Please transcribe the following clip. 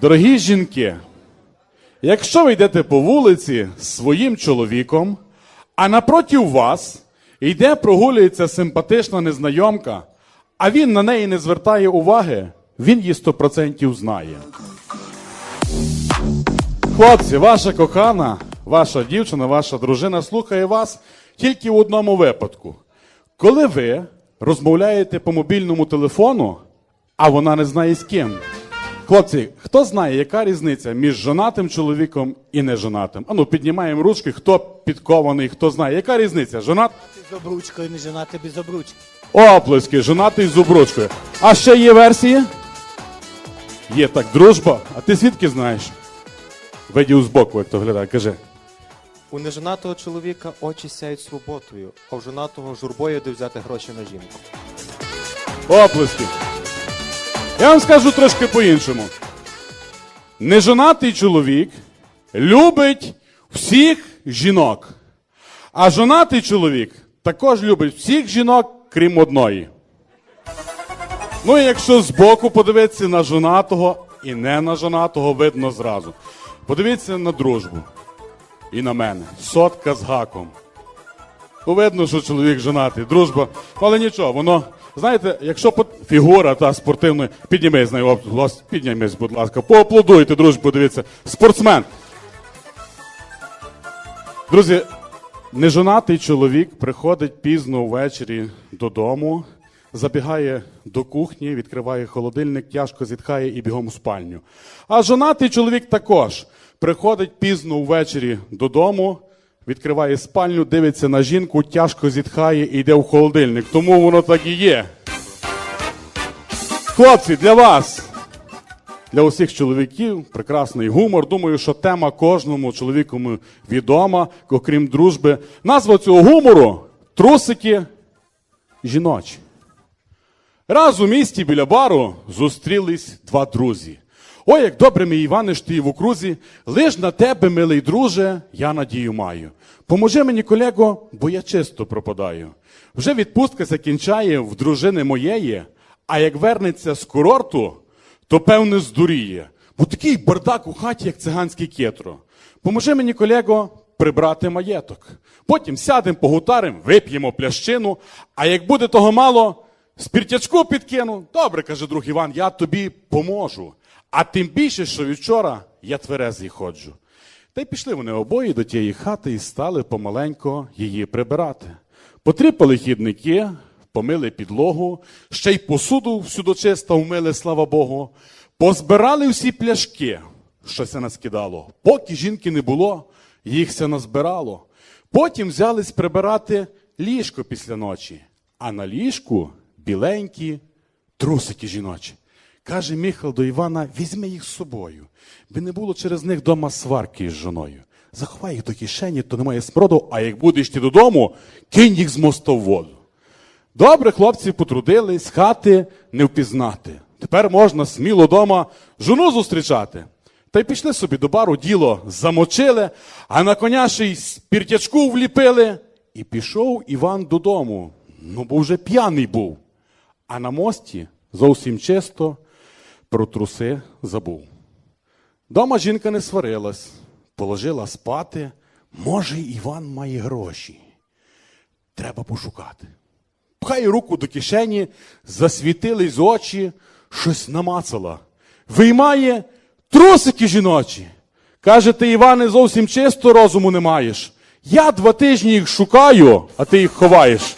Дорогі жінки, якщо ви йдете по вулиці з своїм чоловіком, а напроти вас йде прогулюється симпатична незнайомка, а він на неї не звертає уваги, він її 100% знає. Хлопці, ваша кохана, ваша дівчина, ваша дружина слухає вас тільки в одному випадку. Коли ви розмовляєте по мобільному телефону, а вона не знає з ким. Хлопці, хто знає, яка різниця між жонатим чоловіком і нежонатим? Ану, піднімаємо ручки, хто підкований, хто знає. Яка різниця? Жонат? З обручкою, не женати без обручки. Оплески, жонатий з обручкою. А ще є версії? Є так, дружба. А ти звідки знаєш? Видів збоку, як то глядає, кажи. У нежонатого чоловіка очі сяють свободою, а у жонатого журбою де взяти гроші на жінку. Оплески. Я вам скажу трошки по-іншому. Нежонатий чоловік любить всіх жінок. А жонатий чоловік також любить всіх жінок, крім одної. Ну, і якщо збоку подивитися на жонатого і не на жонатого, видно зразу. Подивіться на дружбу. І на мене. Сотка з гаком. Ну, видно, що чоловік женатий, дружба. Але нічого, воно, знаєте, якщо по- фігура та спортивна, піднімись оп, лас- піднімись, будь ласка, поаплодуйте, друзі, подивіться. Спортсмен. Друзі, нежонатий чоловік приходить пізно ввечері додому, забігає до кухні, відкриває холодильник, тяжко зітхає і бігом у спальню. А жонатий чоловік також приходить пізно ввечері додому, відкриває спальню, дивиться на жінку, тяжко зітхає і йде в холодильник. Тому воно так і є. Хлопці, для вас для усіх чоловіків прекрасний гумор. Думаю, що тема кожному чоловіку відома, окрім дружби. Назва цього гумору трусики жіночі. Раз у місті біля бару зустрілись два друзі. Ой, як добре, мій Іване, ж ти в окрузі, лиш на тебе, милий друже, я надію маю. Поможи мені, колего, бо я чисто пропадаю. Вже відпустка закінчає в дружини моєї, а як вернеться з курорту, то певне здуріє. Бо такий бардак у хаті, як циганський кетро. Поможи мені, колего, прибрати маєток. Потім сядемо, погутарим, вип'ємо плящину, а як буде того мало, спіртячку підкину. Добре, каже друг Іван, я тобі поможу. А тим більше, що вчора я тверезий ходжу. Та й пішли вони обоє до тієї хати і стали помаленько її прибирати. Потріпали хідники, помили підлогу, ще й посуду всюди чисто вмили, слава Богу. Позбирали всі пляшки, що се наскидало. Поки жінки не було, їх се назбирало. Потім взялись прибирати ліжко після ночі, а на ліжку біленькі трусики жіночі. Каже Михал до Івана: візьми їх з собою, би не було через них дома сварки із жоною. Заховай їх до кишені, то немає смроду, а як будеш ти додому, кинь їх з мосту в воду. Добре, хлопці потрудились, хати не впізнати. Тепер можна сміло дома жону зустрічати. Та й пішли собі до бару, діло замочили, а на коня ще й спіртячку вліпили. І пішов Іван додому. Ну, бо вже п'яний був. А на мості зовсім чисто про труси забув. Дома жінка не сварилась, положила спати. Може, Іван має гроші. Треба пошукати. Пхає руку до кишені, засвітились очі, щось намацала. Виймає трусики жіночі. Каже, ти, Іване, зовсім чисто розуму не маєш. Я два тижні їх шукаю, а ти їх ховаєш.